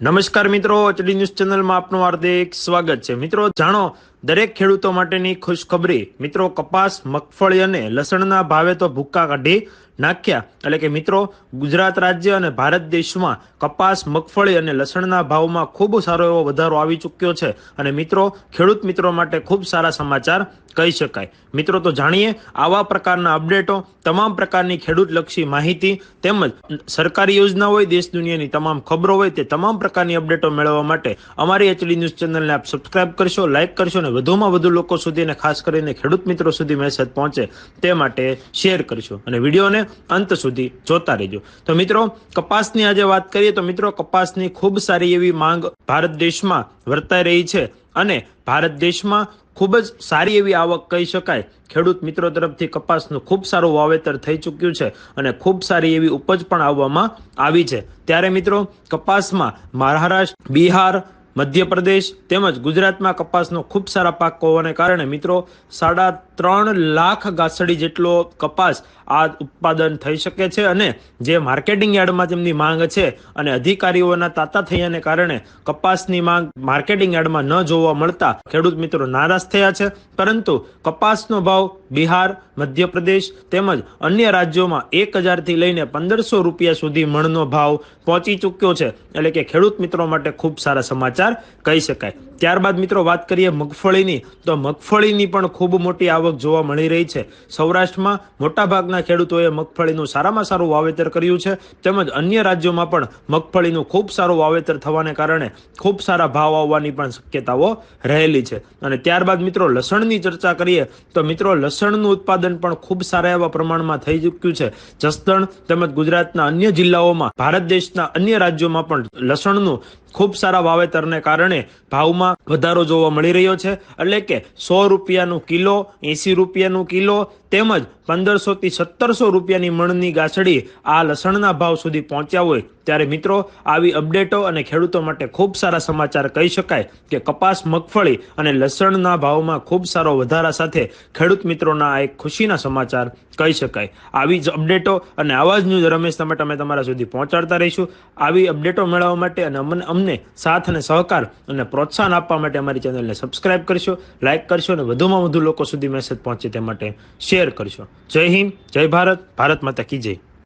નમસ્કાર મિત્રો HD news ચેનલમાં આપનું હાર્દિક સ્વાગત છે. મિત્રો જાણો દરેક ખેડૂતો માટેની ખુશખબરી. મિત્રો, કપાસ, મગફળી અને લસણના ભાવે તો ભૂક્કા કાઢી નાખ્યા. એટલે કે મિત્રો, ગુજરાત રાજ્ય અને ભારત દેશમાં કપાસ, મગફળી અને લસણના ભાવમાં ખૂબ સારો એવો વધારો આવી ચૂક્યો છે. અને મિત્રો, ખેડૂત મિત્રો માટે ખૂબ સારા સમાચાર કહી શકાય. મિત્રો, તો જાણીએ, આવા પ્રકારના અપડેટો, તમામ પ્રકારની ખેડૂતલક્ષી માહિતી તેમજ સરકારી યોજના હોય, દેશ દુનિયાની તમામ ખબરો હોય, તે તમામ પ્રકારની અપડેટો મેળવવા માટે અમારી એચડી ન્યૂઝ ચેનલને આપ સબસ્ક્રાઇબ કરશો લાઇક કરશો અને વધુમાં વધુ લોકો સુધી અને ખાસ કરીને ખેડૂત મિત્રો સુધી મેસેજ પહોંચે તે માટે શેર કરશો. અને વિડીયોને અંત સુધી જોતા રહેજો. તો મિત્રો, કપાસની આજે વાત કરીએ તો મિત્રો, કપાસની ખૂબ સારી એવી માંગ ભારત દેશમાં વર્તાઈ રહી છે અને ભારત દેશમાં ખૂબ જ સારી એવી આવક કહી શકાય. ખેડૂત મિત્રો તરફથી કપાસનું ખૂબ સારું વાવેતર થઈ ચૂક્યું છે અને ખૂબ સારી એવી ઉપજ પણ આવવામાં આવી છે. ત્યારે મિત્રો, કપાસમાં મહારાષ્ટ્ર, બિહાર મધ્યપ્રદેશ તેમજ ગુજરાતમાં કપાસનો ખૂબ સારા પાક હોવાને કારણે મિત્રો સાડા ત્રણ લાખ ગાસડી જેટલો કપાસ આ ઉત્પાદન થઈ શકે છે અને જે માર્કેટિંગ યાર્ડમાં તેમની માંગ છે અને અધિકારીઓના તાતા થયાને કારણે કપાસની માંગ માર્કેટિંગ યાર્ડમાં ન જોવા મળતા ખેડૂત મિત્રો નારાજ થયા છે. પરંતુ કપાસનો ભાવ બિહાર, મધ્યપ્રદેશ તેમજ અન્ય રાજ્યોમાં એક હજારથી લઈને પંદરસો રૂપિયા સુધી મણનો ભાવ પહોંચી ચૂક્યો છે. એટલે કે ખેડૂત મિત્રો માટે ખૂબ સારા સમાચાર કહી શકાય. ત્યારબાદ મિત્રો વાત કરીએ મગફળીની. તો મગફળીની પણ ખૂબ મોટી આવક જોવા મળી રહી છે. સૌરાષ્ટ્રમાં મોટાભાગના ખેડૂતોએ મગફળીનું સારામાં સારું વાવેતર કર્યું છે. તેમજ અન્ય રાજ્યોમાં પણ મગફળીનું ખૂબ સારું વાવેતર થવાને કારણે ખૂબ સારા ભાવ આવવાની પણ શક્યતાઓ રહેલી છે. અને ત્યારબાદ મિત્રો લસણની ચર્ચા કરીએ, તો મિત્રો લસણનું ઉત્પાદન પણ ખૂબ સારા એવા પ્રમાણમાં થઈ ચૂક્યું છે. જસદણ તેમજ ગુજરાતના અન્ય જિલ્લાઓમાં, ભારત દેશના અન્ય રાજ્યોમાં પણ લસણનું ખૂબ સારા વાવેતરને કારણે ભાવમાં વધારો જોવા મળી રહ્યો છે. એટલે કે સો રૂપિયાનું કિલો, એંસી રૂપિયાનું કિલો તેમજ પંદરસોથી સત્તરસો રૂપિયાની મણની ગાછડી આ લસણના ભાવ સુધી પહોંચ્યા હોય ત્યારે મિત્રો આવી અપડેટો અને ખેડૂતો માટે ખૂબ સારા સમાચાર કહી શકાય કે કપાસ, મગફળી અને લસણના ભાવમાં ખૂબ સારો વધારા સાથે ખેડૂત મિત્રોના આ એક ખુશીના સમાચાર કહી શકાય. આવી જ અપડેટો અને આવા જ ન્યૂઝ રમેશ તમે તમે તમારા સુધી પહોંચાડતા રહીશું. આવી અપડેટો મેળવવા માટે અને અમને અમને સાથ અને સહકાર અને પ્રોત્સાહન આપવા માટે અમારી ચેનલને સબસ્ક્રાઇબ કરશો લાઇક કરશો અને વધુમાં વધુ લોકો સુધી મેસેજ પહોંચે તે માટે શેર કરશો. જય હિન્દ, જય ભારત ભારત માતા કી જય.